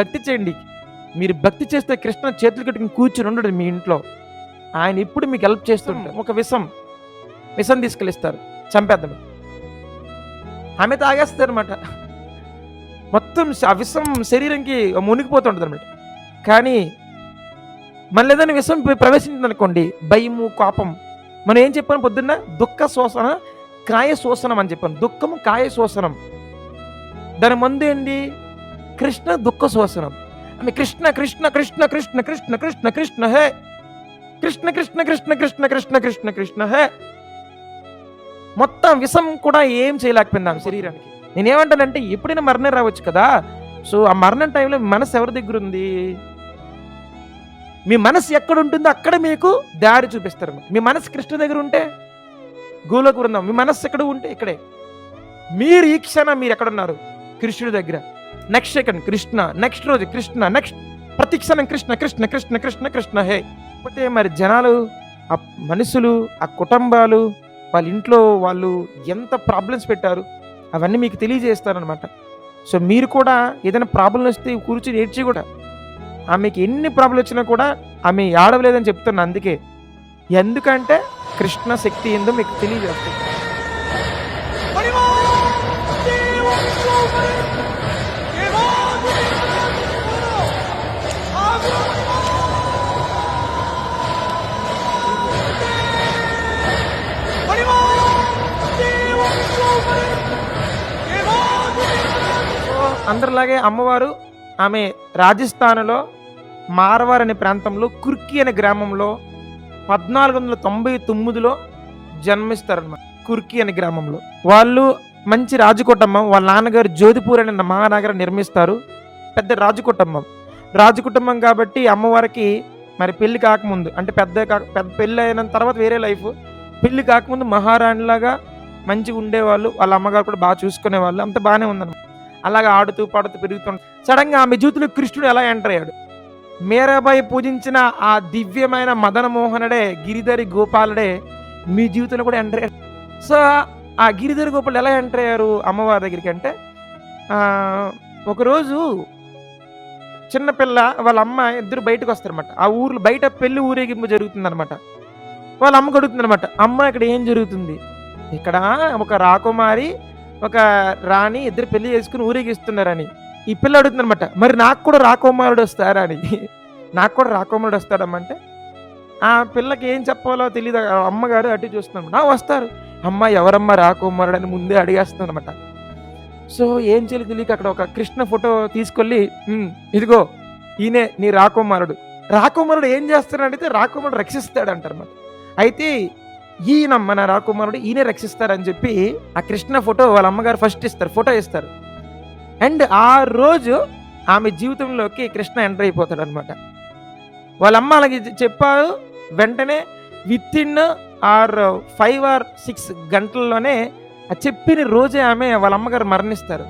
భక్తి చేయండి. మీరు భక్తి చేస్తే కృష్ణ చేతులు కట్టుకుని కూర్చుని ఉండడు మీ ఇంట్లో. ఆయన ఇప్పుడు మీకు హెల్ప్ చేస్తుంటారు ఒక విషం విషం తీసుకెళ్ళిస్తారు. చంపేద్దాం. ఆమె తాగేస్తారు అనమాట మొత్తం ఆ విషం శరీరంకి మునిగిపోతుంటుంది అనమాట కానీ మళ్ళీ ఏదైనా విషం ప్రవేశించింది అనుకోండి భయము కోపం. మనం ఏం చెప్పాను పొద్దున్న? దుఃఖ శోషణ కాయ శోషణం అని చెప్పాను దుఃఖము కాయ శోషణం. దాని ముందు ఏంటి? కృష్ణ దుఃఖ శోషణం ఆమె కృష్ణ కృష్ణ కృష్ణ కృష్ణ కృష్ణ కృష్ణ కృష్ణ హే కృష్ణ కృష్ణ కృష్ణ కృష్ణ కృష్ణ కృష్ణ కృష్ణ హే మొత్తం విషం కూడా ఏం చేయలేకపోయింది ఆమె శరీరానికి నేనేమంటానంటే ఎప్పుడైనా మరణం రావచ్చు కదా సో ఆ మరణం టైంలో మీ మనసు ఎవరి దగ్గర ఉంది మీ మనసు ఎక్కడ ఉంటుందో అక్కడ మీకు దారి చూపిస్తారు మీ మనసు కృష్ణ దగ్గర ఉంటే గోలోకి బృందం మీ మనస్సు ఎక్కడ ఉంటే ఇక్కడే మీరు ఈ క్షణం మీరు ఎక్కడున్నారు కృష్ణుడి దగ్గర నెక్స్ట్ సెకండ్ కృష్ణ నెక్స్ట్ రోజు కృష్ణ నెక్స్ట్ ప్రతి క్షణం కృష్ణ కృష్ణ కృష్ణ కృష్ణ కృష్ణ హే కాకపోతే మరి జనాలు ఆ మనుషులు ఆ కుటుంబాలు వాళ్ళ ఇంట్లో వాళ్ళు ఎంత ప్రాబ్లమ్స్ పెట్టారు అవన్నీ మీకు తెలియజేస్తారనమాట సో మీరు కూడా ఏదైనా ప్రాబ్లం వస్తే కూర్చొని ఏడ్చి కూడా ఆమెకి ఎన్ని ప్రాబ్లం వచ్చినా కూడా ఆమె ఆడవలేదని చెప్తున్నా అందుకే. ఎందుకంటే కృష్ణ శక్తి ఏందో మీకు తెలియజేస్తుంది అందరిలాగే అమ్మవారు ఆమె రాజస్థాన్లో మార్వార్ అనే ప్రాంతంలో కుర్కి అనే గ్రామంలో పద్నాలుగు వందల తొంభై తొమ్మిదిలో జన్మిస్తారనమాట కుర్కి అనే గ్రామంలో. వాళ్ళు మంచి రాజకుటుంబం వాళ్ళ నాన్నగారు జోధిపూర్ అనే మహానగరం నిర్మిస్తారు. పెద్ద రాజకుటుంబం. రాజకుటుంబం కాబట్టి అమ్మవారికి మరి పెళ్ళి కాకముందు అంటే పెద్ద కాక పెద్ద పెళ్ళి అయిన తర్వాత వేరే లైఫ్. పెళ్ళి కాకముందు మహారాణిలాగా మంచిగా ఉండేవాళ్ళు వాళ్ళ అమ్మగారు కూడా బాగా చూసుకునేవాళ్ళు అంత బాగానే ఉందన్నమాట. అలాగా ఆడుతూ పాడుతూ పెరుగుతుండ సడన్గా ఆమె జీవితంలో కృష్ణుడు ఎలా ఎంటర్ అయ్యాడు? మీరాబాయి పూజించిన ఆ దివ్యమైన మదన మోహనుడే గిరిధరి గోపాలుడే మీ జీవితంలో కూడా ఎంటర్ అయ్యాడు సో ఆ గిరిధరి గోపాలు ఎలా ఎంటర్ అయ్యారు అమ్మవారి దగ్గరికి అంటే ఒకరోజు చిన్నపిల్ల వాళ్ళ అమ్మ ఇద్దరు బయటకు వస్తారనమాట ఆ ఊర్లో బయట పెళ్ళి ఊరేగింపు జరుగుతుందనమాట వాళ్ళ అమ్మ అడుగుతుందన్నమాట అమ్మ ఇక్కడ ఏం జరుగుతుంది? ఇక్కడ ఒక రాకుమారి ఒక రాణి ఇద్దరు పెళ్ళి చేసుకుని ఊరేగిస్తున్నారని. ఈ పిల్ల అడుగుతుందనమాట మరి నాకు కూడా రాకుమారుడు వస్తారా? అని. నాకు కూడా రాకుమారుడు వస్తాడమ్మంటే ఆ పిల్లకి ఏం చెప్పాలో తెలియదు అమ్మగారు అటు చూస్తున్నాం నా వస్తారు. అమ్మ ఎవరమ్మ రాకుమారుడు అని ముందే అడిగేస్తుందనమాట సో ఏం చేయలేదు తెలియక అక్కడ ఒక కృష్ణ ఫోటో తీసుకెళ్ళి ఇదిగో ఈయనే నీ రాకుమారుడు. రాకుమారుడు ఏం చేస్తాడు అడిగితే రాకుమారుడు రక్షిస్తాడు అంటారు అయితే ఈయనమ్మ మన రాకుమారుడు ఈయనే రక్షిస్తారని చెప్పి ఆ కృష్ణ ఫోటో వాళ్ళ అమ్మగారు ఫస్ట్ ఇస్తారు ఫోటో ఇస్తారు. అండ్ ఆ రోజు ఆమె జీవితంలోకి కృష్ణ ఎంటర్ అయిపోతాడు అనమాట వాళ్ళ అమ్మ అలాగే చెప్పారు వెంటనే within or five or six గంటల్లోనే ఆ చెప్పిన రోజే ఆమె వాళ్ళ అమ్మగారు మరణిస్తారు.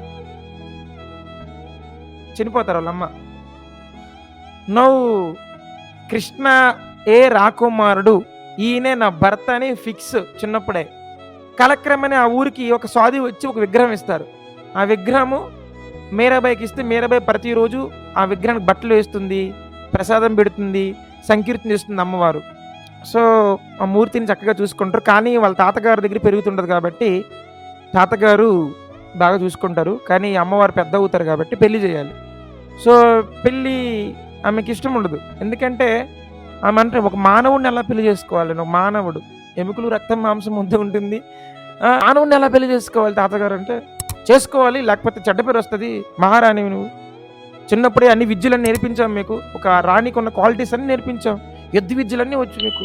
చనిపోతారు వాళ్ళ అమ్మ. కృష్ణ ఏ రాకుమారుడు ఈయనే నా భర్త అని ఫిక్స్ చిన్నప్పుడే. కాలక్రమేణా ఆ ఊరికి ఒక స్వాది వచ్చి ఒక విగ్రహం ఇస్తారు. ఆ విగ్రహము మీరాబాయికి ఇస్తే మీరాబాయి ప్రతిరోజు ఆ విగ్రహానికి బట్టలు వేస్తుంది ప్రసాదం పెడుతుంది సంకీర్తన చేస్తుంది అమ్మవారు. సో ఆ మూర్తిని చక్కగా చూసుకుంటారు. కానీ వాళ్ళ తాతగారి దగ్గర పెరుగుతుంటుంది కాబట్టి తాతగారు బాగా చూసుకుంటారు. కానీ అమ్మవారు పెద్ద అవుతారు కాబట్టి పెళ్ళి చేయాలి. సో పెళ్ళి ఆమెకి ఇష్టం ఉండదు. ఎందుకంటే ఆమె అంటే ఒక మానవుడిని ఎలా పెళ్ళి చేసుకోవాలి? ఒక మానవుడు. ఎముకలు రక్తం మాంసం ముద్ద ఉంటుంది. మానవుడిని ఎలా పెళ్ళి చేసుకోవాలి తాతగారు అంటే చేసుకోవాలి లేకపోతే చెడ్డ పేరు వస్తుంది మహారాణి నువ్వు. చిన్నప్పుడే అన్ని విద్యలన్నీ నేర్పించాం మీకు. ఒక రాణికి ఉన్న క్వాలిటీస్ అన్ని నేర్పించాం. యుద్ధ విద్యలన్నీ వచ్చు మీకు.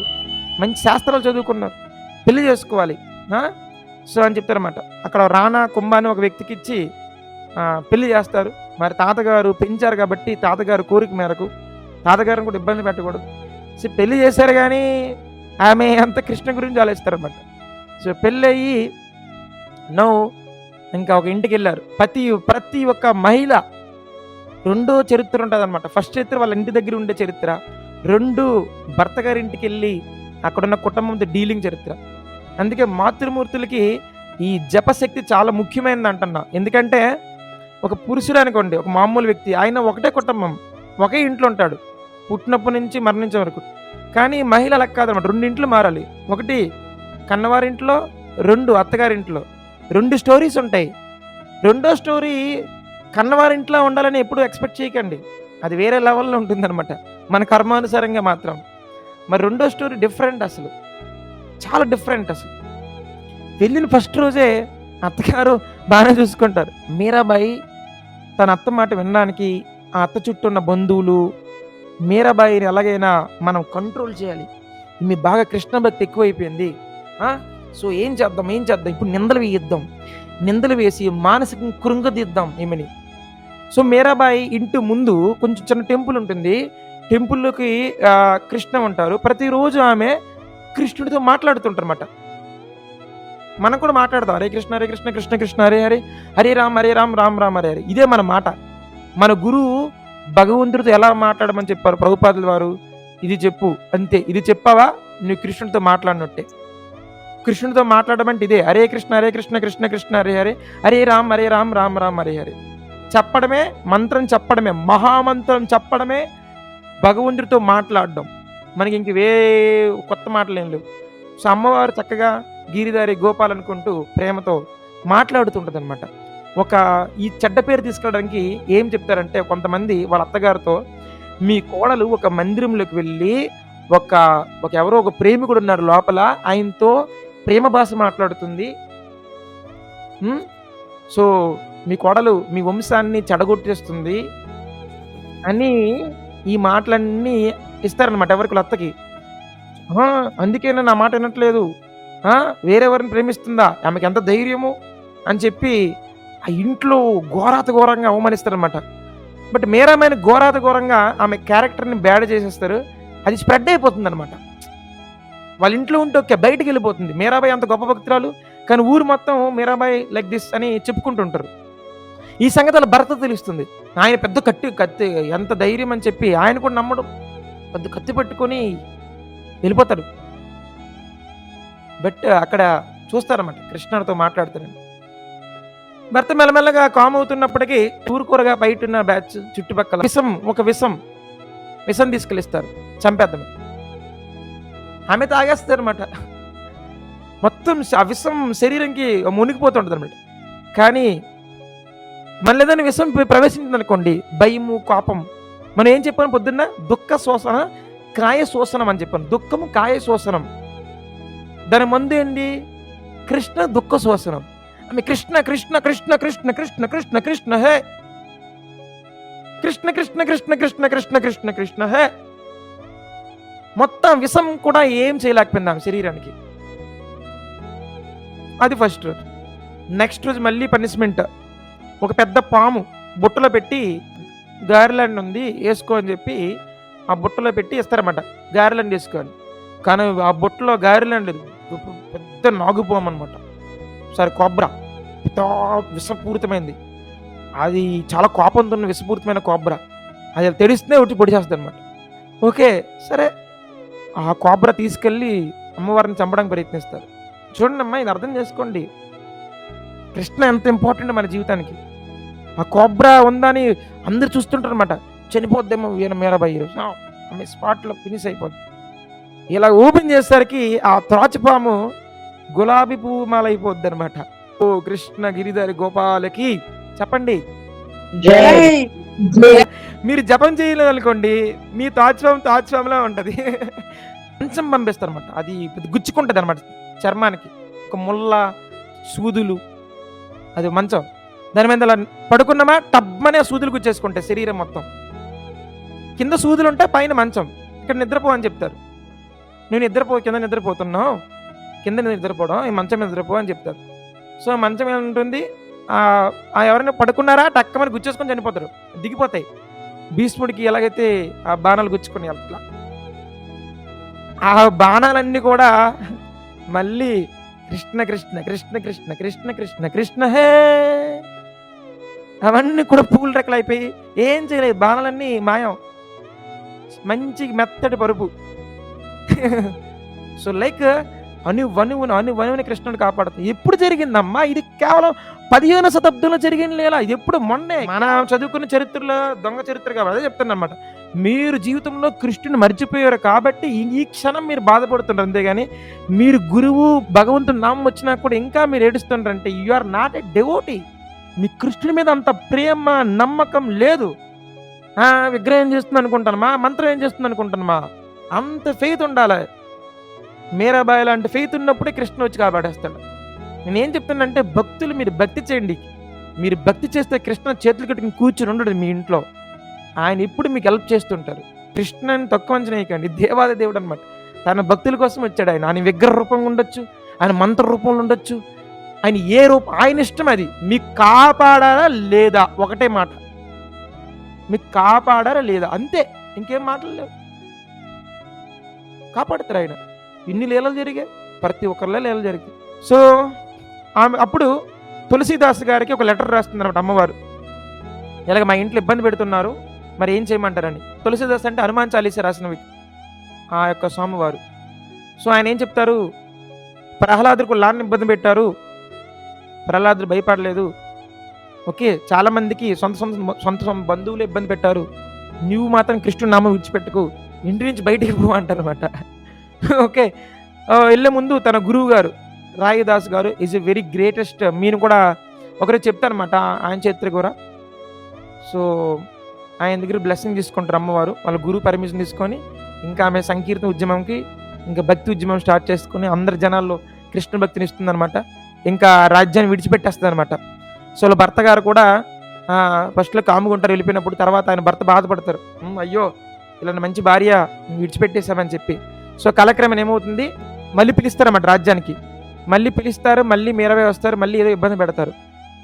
మంచి శాస్త్రాలు చదువుకున్నారు. పెళ్ళి చేసుకోవాలి. సో అని చెప్తారన్నమాట. అక్కడ రాణా కుంభ అని ఒక వ్యక్తికి ఇచ్చి పెళ్ళి చేస్తారు. మరి తాతగారు పెంచారు కాబట్టి తాతగారు కోరిక మేరకు తాతగారిని కూడా ఇబ్బంది పెట్టకూడదు. సో పెళ్ళి చేశారు కానీ ఆమె అంత కృష్ణ గురించి ఆలోచిస్తారనమాట సో పెళ్ళి అయ్యి ఇంకా ఒక ఇంటికి వెళ్ళారు. ప్రతి ప్రతి ఒక్క మహిళ రెండో చరిత్ర ఉంటుంది అనమాట ఫస్ట్ చరిత్ర వాళ్ళ ఇంటి దగ్గర ఉండే చరిత్ర. రెండు భర్త గారి ఇంటికి వెళ్ళి అక్కడున్న కుటుంబంతో డీలింగ్ చరిత్ర. అందుకే మాతృమూర్తులకి ఈ జపశక్తి చాలా ముఖ్యమైనది అంటున్నా. ఎందుకంటే ఒక పురుషుడు అనుకోండి ఒక మామూలు వ్యక్తి ఆయన ఒకటే కుటుంబం ఒకే ఇంట్లో ఉంటాడు. పుట్టినప్పటి నుంచి మరణించే వరకు. కానీ మహిళ అలా కాదనమాట. రెండింట్లు మారాలి. ఒకటి కన్నవారింట్లో రెండు అత్తగారింట్లో. రెండు స్టోరీస్ ఉంటాయి. రెండో స్టోరీ కన్నవారింట్లో ఉండాలని ఎప్పుడు ఎక్స్పెక్ట్ చేయకండి. అది వేరే లెవెల్లో ఉంటుందన్నమాట మన కర్మానుసారంగా మాత్రం. మరి రెండో స్టోరీ డిఫరెంట్ అసలు. చాలా డిఫరెంట్ అసలు. వెళ్ళిన ఫస్ట్ రోజే అత్తగారు బాగానే చూసుకుంటారు. మీరాబాయి తన అత్త మాట వినడానికి ఆ అత్త చుట్టూ ఉన్న బంధువులు మీరాబాయిని ఎలాగైనా మనం కంట్రోల్ చేయాలి. మీ బాగా కృష్ణ భక్తి ఎక్కువైపోయింది. సో ఏం చేద్దాం ఏం చేద్దాం? ఇప్పుడు నిందలు వేయిద్దాం. నిందలు వేసి మానసికంగా కృంగదీద్దాం ఈమెని. సో మీరాబాయి ఇంటి ముందు కొంచెం చిన్న టెంపుల్ ఉంటుంది. టెంపుల్లోకి కృష్ణ ఉంటారు. ప్రతిరోజు ఆమె కృష్ణుడితో మాట్లాడుతుంటారన్నమాట. మనం కూడా మాట్లాడతాం హరే కృష్ణ హరే కృష్ణ కృష్ణ కృష్ణ హరే హరే. హరే రామ్ హరే రామ్ రామ్ రామ్ హరే హరే. ఇదే మన మాట. మన గురువు భగవంతుడితో ఎలా మాట్లాడమని చెప్పారు ప్రభుపాదుల వారు? ఇది చెప్పు అంతే. ఇది చెప్పావా? నువ్వు కృష్ణుడితో మాట్లాడినట్టే. కృష్ణుడితో మాట్లాడడం అంటే ఇదే హరే కృష్ణ హరే కృష్ణ కృష్ణ కృష్ణ హరే హరే హరే రామ్ హరే రామ్ రామ్ రామ్ హరే హరే. చెప్పడమే మంత్రం చెప్పడమే మహామంత్రం చెప్పడమే భగవంతుడితో మాట్లాడడం. మనకి ఇంక వే కొత్త మాటలు ఏం లేవు. సో అమ్మవారు చక్కగా గిరిదారి గోపాల్ అనుకుంటూ ప్రేమతో మాట్లాడుతుంటుంది అనమాట ఒక ఈ చెడ్డ పేరు తీసుకెళ్ళడానికి ఏం చెప్తారంటే కొంతమంది వాళ్ళ అత్తగారితో మీ కోడలు ఒక మందిరంలోకి వెళ్ళి ఒక ఒక ఎవరో ఒక ప్రేమికుడు ఉన్నారు లోపల ఆయనతో ప్రేమ భాష మాట్లాడుతుంది. సో మీ కోడలు మీ వంశాన్ని చెడగొట్టేస్తుంది అని ఈ మాటలన్నీ ఇస్తారనమాట ఎవరికి? అత్తకి. అందుకేనా నా మాట వినట్లేదు. ఆ, వేరెవరిని ప్రేమిస్తుందా? ఆమెకి ఎంత ధైర్యము? అని చెప్పి ఆ ఇంట్లో ఘోరాత ఘోరంగా అవమానిస్తారనమాట బట్ మేరామైన ఘోరాత ఘోరంగా ఆమె క్యారెక్టర్ని బ్యాడ్ చేసేస్తారు. అది స్ప్రెడ్ అయిపోతుంది అనమాట వాళ్ళ ఇంట్లో ఉంటే ఓకే బయటికి వెళ్ళిపోతుంది. మీరాబాయి అంత గొప్ప భక్తురాలు. కానీ ఊరు మొత్తం మీరాబాయి లైక్ దిస్ అని చెప్పుకుంటుంటారు. ఈ సంగతి వాళ్ళ భర్త తెలుస్తుంది. ఆయన పెద్ద కత్తి కత్తి ఎంత ధైర్యం అని చెప్పి ఆయన కూడా నమ్మడు. పెద్ద కత్తి పట్టుకొని వెళ్ళిపోతాడు. బట్ అక్కడ చూస్తారన్నమాట. కృష్ణుడితో మాట్లాడుతారని. భర్త మెల్లమెల్లగా కామ్ అవుతున్నప్పటికీ ఊరుకూరగా బయట ఉన్న బ్యాచ్ చుట్టుపక్కల విషం ఒక విషం విషం తీసుకెళ్ళిస్తారు. చంపేద్దాం. ఆమె తాగేస్తారు అనమాట మొత్తం ఆ విషం శరీరంకి మునిగిపోతుంటుంది అనమాట కానీ మళ్ళీ ఏదైనా విషం ప్రవేశించింది అనుకోండి భయము కోపం మనం ఏం చెప్పాను పొద్దున్న? దుఃఖ శోషణ కాయ శోషణం అని చెప్పాను దుఃఖము కాయ శోషణం. దాని ముందు ఏంటి? కృష్ణ దుఃఖ శోషణం. আমি కృష్ణ కృష్ణ కృష్ణ కృష్ణ కృష్ణ కృష్ణ కృష్ణ హే కృష్ణ కృష్ణ కృష్ణ కృష్ణ కృష్ణ కృష్ణ కృష్ణ హే మొత్తం విషం కూడా ఏం చేయలేకపోయింది శరీరానికి అది ఫస్ట్ రోజు నెక్స్ట్ రోజు మళ్ళీ పనిష్మెంట్ ఒక పెద్ద పాము బుట్టలో పెట్టి గార్లాండ్ ఉంది వేసుకో అని చెప్పి ఆ బుట్టలో పెట్టి ఇస్తారన్నమాట గార్లాండ్ వేసుకోవాలి కానీ ఆ బుట్టలో గార్లాండ్ లేదు పెద్ద నాగుపాము ఒకసారి సరే కోబ్రా పితా విషపూరితమైంది. అది చాలా కోపంతో ఉన్న విషపూరితమైన కోబ్రా అది తెరిస్తే ఒకటి పొడి చేస్తుంది అనమాట ఓకే సరే. ఆ కోబ్రా తీసుకెళ్ళి అమ్మవారిని చంపడానికి ప్రయత్నిస్తారు. చూడండి అమ్మా ఇది అర్థం చేసుకోండి. కృష్ణ ఎంత ఇంపార్టెంట్ మన జీవితానికి. ఆ కోబ్రా ఉందని అందరు చూస్తుంటారు అనమాట చనిపోద్దేమో వీర మీరాబాయి ఈరోజు. ఆమె స్పాట్లో ఫినిష్ అయిపోద్ది. ఇలా ఓపెన్ చేసేసరికి ఆ త్రాచిపాము గులాబీ పువ్వు మాల అయిపోద్ది అనమాట ఓ కృష్ణ గిరిధారి గోపాలకి చెప్పండి. మీరు జపం చేయలేదు అనుకోండి మీ తాచుపాము తాచుపాములా ఉంటది. మంచం పంపిస్తారు అనమాట అది గుచ్చుకుంటది అనమాట చర్మానికి. ఒక ముళ్ళ సూదులు అది మంచం. దాని మీద అలా పడుకున్నామా టబ్బనే సూదులు గుచ్చేసుకుంటాయి శరీరం మొత్తం. కింద సూదులు ఉంటాయి పైన మంచం. ఇక్కడ నిద్రపో అని చెప్తారు. నువ్వు నిద్రపో కింద నిద్రపోతున్నావు? కింద నిద్రపోవడం ఈ మంచం మీద నిద్రపో అని చెప్తారు. సో మంచం ఏమి ఉంటుంది ఆ ఎవరైనా పడుకున్నారా? టక్కమని గుచ్చేసుకొని చనిపోతారు. దిగిపోతాయి. భీష్ముడికి ఎలాగైతే ఆ బాణాలు గుచ్చుకొని అట్లా. ఆ బాణాలన్నీ కూడా మళ్ళీ కృష్ణ కృష్ణ కృష్ణ కృష్ణ కృష్ణ కృష్ణ కృష్ణ హే! అవన్నీ కూడా పూల రెక్కలు అయిపోయి ఏం చేయలేదు. బాణాలన్నీ మాయం. మంచి మెత్తటి పరుపు. సో లైక్ అను అనువనువుని అను వనువుని కృష్ణుడు కాపాడుతుంది. ఎప్పుడు జరిగిందమ్మా? ఇది కేవలం పదిహేను శతాబ్దంలో జరిగిన లేలా? ఎప్పుడు మొన్నే? మన చదువుకున్న చరిత్రలో దొంగ చరిత్ర కాబట్టి చెప్తాను అనమాట మీరు జీవితంలో కృష్ణుని మర్చిపోయారు కాబట్టి ఈ- క్షణం మీరు బాధపడుతుంటారు అంతేగాని మీరు గురువు భగవంతుడు నామం వచ్చినా కూడా ఇంకా మీరు ఏడుస్తుంటారంటే you are not a devotee మీ కృష్ణుని మీద అంత ప్రేమ నమ్మకం లేదు. విగ్రహం చేస్తుంది చేస్తుంది అనుకుంటానమా మంత్రం ఏం చేస్తుంది అనుకుంటానమా అంత ఫెయిత్ ఉండాలి. మీరాబాయి లాంటి ఫెయిత్ ఉన్నప్పుడే కృష్ణ వచ్చి కాపాడేస్తాడు. నేను ఏం చెప్తానంటే భక్తులు మీరు భక్తి చేయండి. మీరు భక్తి చేస్తే కృష్ణ చేతులు కట్టుకుని కూర్చుని ఉండడు మీ ఇంట్లో. ఆయన ఇప్పుడు మీకు హెల్ప్ చేస్తుంటారు కృష్ణని తక్కువ అంచనా వేయకండి. దేవాది దేవుడు అనమాట తన భక్తుల కోసం వచ్చాడు ఆయన. ఆయన విగ్రహ రూపంగా ఉండొచ్చు. ఆయన మంత్ర రూపంలో ఉండొచ్చు. ఆయన ఏ రూపం? ఆయన ఇష్టం అది. మీకు కాపాడారా లేదా? ఒకటే మాట. మీకు కాపాడారా లేదా? అంతే. ఇంకేం మాటలు లేవు. కాపాడుతారు ఆయన. ఇన్ని లీలలు జరిగాయి. ప్రతి ఒక్కరిలో లీలలు జరిగాయి. సో ఆమె అప్పుడు తులసీదాస్ గారికి ఒక లెటర్ రాస్తుంది అనమాట అమ్మవారు. ఇలాగ మా ఇంట్లో ఇబ్బంది పెడుతున్నారు మరి ఏం చేయమంటారని. తులసీదాస్ అంటే హనుమాన్ చాలీస రాసినవి ఆ యొక్క స్వామివారు. సో ఆయన ఏం చెప్తారు? ప్రహ్లాదుకు లాన్ని ఇబ్బంది పెట్టారు. ప్రహ్లాదుడు భయపడలేదు. ఓకే చాలామందికి సొంత సొంత సొంత సొంత బంధువులు ఇబ్బంది పెట్టారు. నువ్వు మాత్రం కృష్ణుడు నామం విడిచిపెట్టుకు ఇంటి నుంచి బయటికి పో అంటారు అనమాట ఓకే. వెళ్ళే ముందు తన గురువు గారు రాయిదాస్ గారు ఈజ్ ఎ వెరీ గ్రేటెస్ట్ మీరు కూడా ఒకరు చెప్తారనమాట ఆయన చేత్రి కూడా. సో ఆయన దగ్గర బ్లెస్సింగ్ తీసుకుంటారు అమ్మవారు వాళ్ళ గురువు పర్మిషన్ తీసుకొని ఇంకా ఆమె సంకీర్తన ఉద్యమంకి ఇంకా భక్తి ఉద్యమం స్టార్ట్ చేసుకుని అందరి జనాల్లో కృష్ణ భక్తిని ఇస్తుందన్నమాట. ఇంకా రాజ్యాన్ని విడిచిపెట్టేస్తుంది అనమాట సో వాళ్ళ భర్త గారు కూడా ఫస్ట్లో కాముకుంటారు వెళ్ళిపోయినప్పుడు తర్వాత ఆయన భర్త బాధపడతారు. అయ్యో ఇలాంటి మంచి భార్య విడిచిపెట్టేశామని చెప్పి. సో కాలక్రమేణ ఏమవుతుంది? మళ్ళీ పిలుస్తారన్నమాట రాజ్యానికి. మళ్ళీ పిలుస్తారు మళ్ళీ మీరవే వస్తారు మళ్ళీ ఏదో ఇబ్బంది పెడతారు.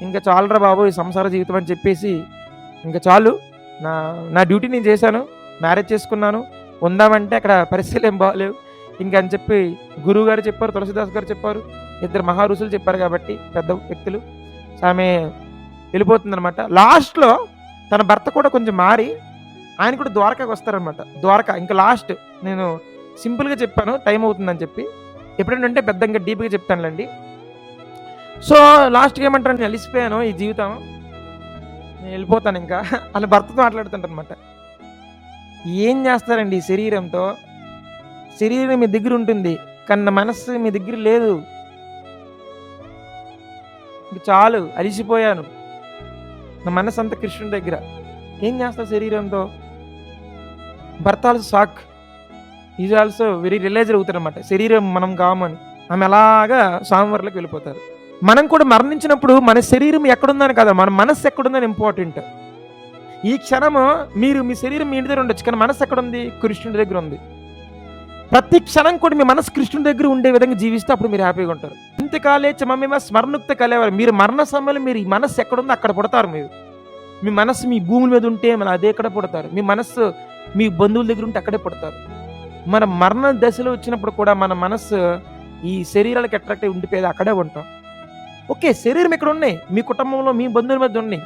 ఇంకా చాలరా బాబు ఈ సంసార జీవితం అని చెప్పేసి ఇంకా చాలు నా నా డ్యూటీ నేను చేశాను మ్యారేజ్ చేసుకున్నాను ఉందామంటే అక్కడ పరిస్థితులు ఏం బాగాలేవు ఇంకా అని చెప్పి గురువు గారు చెప్పారు తులసిదాస్ గారు చెప్పారు ఇద్దరు మహారుషులు చెప్పారు కాబట్టి పెద్ద వ్యక్తులు. ఆమె వెళ్ళిపోతుందనమాట లాస్ట్లో తన భర్త కూడా కొంచెం మారి ఆయన కూడా ద్వారకాకి వస్తారనమాట ద్వారకా ఇంకా లాస్ట్ నేను సింపుల్గా చెప్పాను టైం అవుతుందని చెప్పి. ఎప్పుడైనా ఉంటే పెద్ద ఇంకా డీప్గా చెప్తానులేండి. సో లాస్ట్కి ఏమంటారు నేను అలిసిపోయాను ఈ జీవితం. నేను వెళ్ళిపోతాను ఇంకా. అని భర్తతో మాట్లాడుతుంటారనమాట ఏం చేస్తారండి ఈ శరీరంతో? శరీరం మీ దగ్గర ఉంటుంది కానీ నా మనస్సు మీ దగ్గర లేదు. చాలు అలిసిపోయాను. నా మనసు అంతా కృష్ణుడి దగ్గర. ఏం చేస్తా శరీరంతో? భర్త సాక్. ఈజ్ ఆల్సో వెరీ రిలైజ్ అవుతారు అనమాట శరీరం మనం కామని. ఆమె అలాగా స్వామివారిలోకి వెళ్ళిపోతారు. మనం కూడా మరణించినప్పుడు మన శరీరం ఎక్కడుందని కదా మన మనస్సు ఎక్కడుందని ఇంపార్టెంట్ ఈ క్షణము మీరు మీ శరీరం మీ ఇంటి దగ్గర ఉండొచ్చు కానీ మనస్సు ఎక్కడుంది? కృష్ణుడి దగ్గర ఉంది. ప్రతి క్షణం కూడా మీ మనసు కృష్ణుడి దగ్గర ఉండే విధంగా జీవిస్తే అప్పుడు మీరు హ్యాపీగా ఉంటారు. ఇంతకాలే మమ్మీ స్మరణుక్త కలేవారు. మీరు మరణ సమయంలో మీరు ఈ మనస్సు ఎక్కడుందో అక్కడ పుడతారు మీరు. మీ మనస్సు మీ భూమి మీద ఉంటే మన అదే ఎక్కడ పుడతారు. మీ మనస్సు మీ బంధువుల దగ్గర ఉంటే అక్కడే పుడతారు. మన మరణ దశలో వచ్చినప్పుడు కూడా మన మనస్సు ఈ శరీరాలకు అట్రాక్ట్ అయి ఉండిపోయేది అక్కడే ఉంటాం. ఓకే శరీరం ఇక్కడ ఉన్నాయి మీ కుటుంబంలో మీ బంధువుల మధ్య ఉన్నాయి.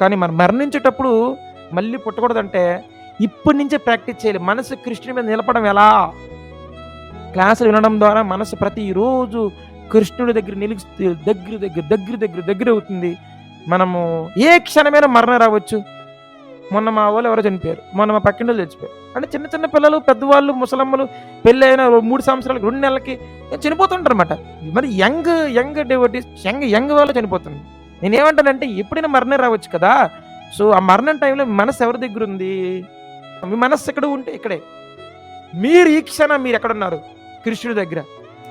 కానీ మనం మరణించేటప్పుడు మళ్ళీ పుట్టకూడదంటే ఇప్పటి నుంచే ప్రాక్టీస్ చేయాలి. మనసు కృష్ణుడి మీద నిలపడం ఎలా? క్లాసులు వినడం ద్వారా మనసు ప్రతిరోజు కృష్ణుడి దగ్గర నిలుస్తూ దగ్గర దగ్గర దగ్గర దగ్గర దగ్గర అవుతుంది. మనము ఏ క్షణమైన మరణం రావచ్చు. మొన్న మా వాళ్ళు ఎవరో చనిపోయారు. మొన్న మా పక్కింటి వాళ్ళు చచ్చిపోయారు అంటే చిన్న చిన్న పిల్లలు పెద్దవాళ్ళు ముసలమ్మలు పెళ్ళి అయిన మూడు సంవత్సరాలకి రెండు నెలలకి చనిపోతుంటారు అనమాట మరి young young devotees young young వాళ్ళు చనిపోతుంది నేనేమంటానంటే ఎప్పుడైనా మరణం రావచ్చు కదా. సో ఆ మరణం టైంలో మీ మనసు ఎవరి దగ్గర ఉంది? మీ మనస్సు ఎక్కడ ఉంటే ఇక్కడే. మీరు ఈ క్షణం మీరు ఎక్కడున్నారు కృష్ణుడి దగ్గర.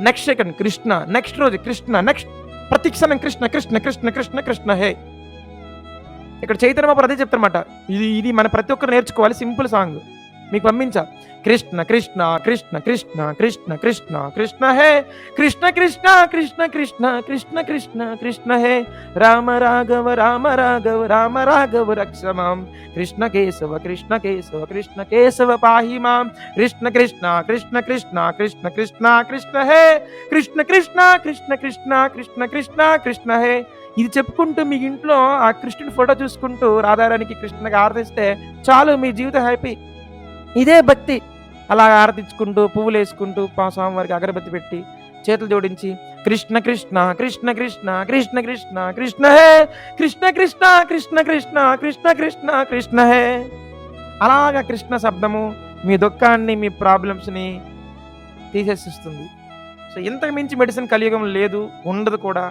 Next second Krishna. నెక్స్ట్ రోజు కృష్ణ. నెక్స్ట్ ప్రతి క్షణం కృష్ణ కృష్ణ కృష్ణ కృష్ణ కృష్ణ హే. ఇక్కడ చైతన్య బాబు అదే చెప్తారన్నమాట ఇది ఇది మన ప్రతి ఒక్కరు నేర్చుకోవాలి సింపుల్ సాంగ్ మీకు పంపించా కృష్ణ కృష్ణ కృష్ణ కృష్ణ కృష్ణ కృష్ణ కృష్ణ హే కృష్ణ కృష్ణ కృష్ణ కృష్ణ కృష్ణ కృష్ణ కృష్ణ హే రామ రాఘవ రామ రాఘవ రామ రాఘవ రక్షమాం కృష్ణ కేశవ కృష్ణ కేశవ కృష్ణ కేశవ పాహి మాం కృష్ణ కృష్ణ కృష్ణ కృష్ణ కృష్ణ కృష్ణ కృష్ణ హే కృష్ణ కృష్ణ కృష్ణ కృష్ణ కృష్ణ కృష్ణ కృష్ణ హే ఇది చెప్పుకుంటూ మీ ఇంట్లో ఆ కృష్ణుని ఫోటో చూసుకుంటూ రాధారానికి కృష్ణకి ఆరాధిస్తే చాలు మీ జీవితం హ్యాపీ ఇదే భక్తి అలా ఆరాధించుకుంటూ పువ్వులు వేసుకుంటూ స్వామివారికి అగరబత్తి పెట్టి చేతులు జోడించి కృష్ణ కృష్ణ కృష్ణ కృష్ణ కృష్ణ కృష్ణ కృష్ణ హే కృష్ణ కృష్ణ కృష్ణ కృష్ణ కృష్ణ కృష్ణ కృష్ణ హే అలాగా కృష్ణ శబ్దము మీ దుఃఖాన్ని మీ ప్రాబ్లమ్స్ని తీసేసిస్తుంది సో ఇంతకు మించి మెడిసిన్ కలియుగం లేదు ఉండదు కూడా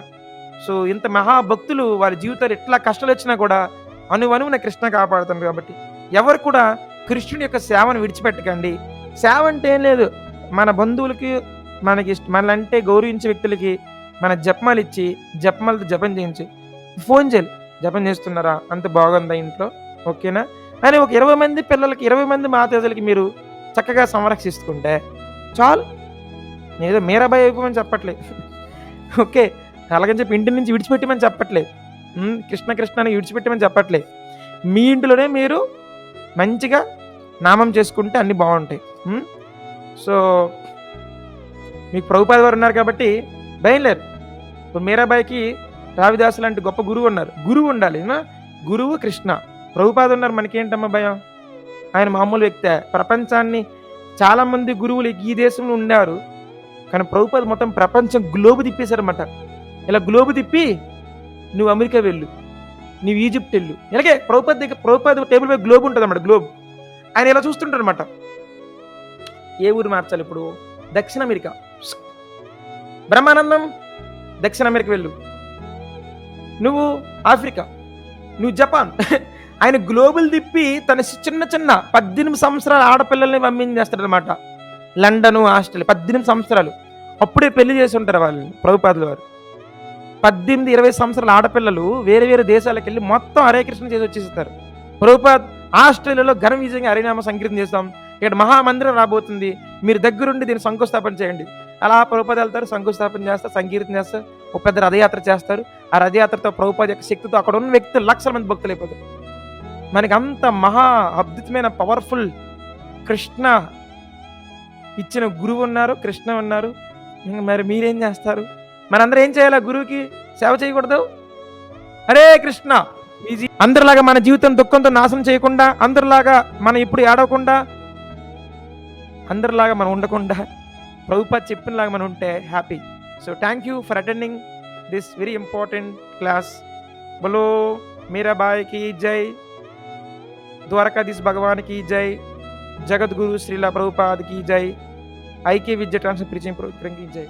సో ఇంత మహాభక్తులు వారి జీవితాలు ఎట్లా కష్టాలు వచ్చినా కూడా అనువనువున కృష్ణ కాపాడుతాం కాబట్టి ఎవరు కూడా కృష్ణుని యొక్క సేవను విడిచిపెట్టకండి. సేవ అంటే ఏం లేదు. మన బంధువులకి మనకి ఇష్ట మనలంటే గౌరవించే వ్యక్తులకి మన జపమాలు ఇచ్చి జపమాలతో జపం చేయించి ఫోన్ చేయాలి జపం చేస్తున్నారా? అంత బాగుందా ఇంట్లో? ఓకేనా? అని ఒక ఇరవై మంది పిల్లలకి ఇరవై మంది మాతేజలకి మీరు చక్కగా సంరక్షిస్తుంటే చాలు. ఏదో మీరా అయిపోమని చెప్పట్లేదు. ఓకే. అలాగని చెప్పి ఇంటి నుంచి విడిచిపెట్టమని చెప్పట్లేదు కృష్ణ కృష్ణ అని విడిచిపెట్టమని చెప్పట్లేదు మీ ఇంటిలోనే మీరు మంచిగా నామం చేసుకుంటే అన్నీ బాగుంటాయి. సో మీకు ప్రభుపాద వారు ఉన్నారు కాబట్టి భయం లేదు. ఇప్పుడు మీరాబాయికి రావిదాసు లాంటి గొప్ప గురువు ఉన్నారు. గురువు ఉండాలి. గురువు కృష్ణ. ప్రభుపాద ఉన్నారు మనకేంటమ్మా భయం? ఆయన మామూలు వ్యక్తే. ప్రపంచాన్ని చాలామంది గురువులు ఈ దేశంలో ఉన్నారు. కానీ ప్రభుపాద మొత్తం ప్రపంచం గ్లోబు తిప్పేశారన్నమాట. ఇలా గ్లోబు తిప్పి నువ్వు అమెరికా వెళ్ళు. నువ్వు ఈజిప్ట్ వెళ్ళు. ఇలాగే ప్రభుపాద దగ్గర ప్రభుపాద టేబుల్ పై గ్లోబ్ ఉంటుంది అన్నమాట గ్లోబ్. ఆయన ఇలా చూస్తుంటారు అనమాట ఏ ఊరు మార్చాలి ఇప్పుడు? దక్షిణ అమెరికా. బ్రహ్మానందం దక్షిణ అమెరికా వెళ్ళు. నువ్వు ఆఫ్రికా. నువ్వు జపాన్. ఆయన గ్లోబల్ తిప్పి తన చిన్న చిన్న పద్దెనిమిది సంవత్సరాల ఆడపిల్లల్ని పంపించేస్తాడనమాట లండన్ ఆస్ట్రేలియా పద్దెనిమిది సంవత్సరాలు. అప్పుడే పెళ్ళి చేసి ఉంటారు వాళ్ళని ప్రభుపాదుల వారు. పద్దెనిమిది ఇరవై సంవత్సరాల ఆడపిల్లలు వేరే వేరే దేశాలకు వెళ్ళి మొత్తం హరే కృష్ణ చేసి వచ్చేస్తారు ప్రభుపాద్ ఆస్ట్రేలియాలో ఘన విజయంగా హరినామ సంకీర్తం చేస్తాం. ఇక్కడ మహామందిరం రాబోతుంది. మీరు దగ్గరుండి దీన్ని శంకుస్థాపన చేయండి. అలా ప్రభుపాద వెళ్తారు శంకుస్థాపన చేస్తారు సంకీర్తన చేస్తారు ఒక పెద్ద రథయాత్ర చేస్తారు. ఆ రథయాత్రతో ప్రభుపాద యొక్క శక్తితో అక్కడ ఉన్న వ్యక్తులు లక్షల మంది భక్తులు అయిపోతారు. మనకి అంత మహా అద్భుతమైన పవర్ఫుల్ కృష్ణ ఇచ్చిన గురువు ఉన్నారు కృష్ణ ఉన్నారు. ఇంకా మరి మీరేం చేస్తారు? మనందరం ఏం చేయాలా గురువుకి? సేవ చేయకూడదు? హరే కృష్ణ! అందరిలాగా మన జీవితం దుఃఖంతో నాశనం చేయకుండా అందరిలాగా మనం ఇప్పుడు ఏడవకుండా అందరిలాగా మనం ఉండకుండా ప్రభుపాద్ చెప్పినలాగా మనం ఉంటే happy. So thank you for attending this very important class. బలో మీరాబాయికి జై. ద్వారకాధీశ్ భగవాన్కి జై. జగద్గురు శ్రీల ప్రభుపాద్కి జై. ఐకే విద్య ట్రాన్స్ఫర్ ప్రీచింగ్ ప్రోగ్రామ్కి జై.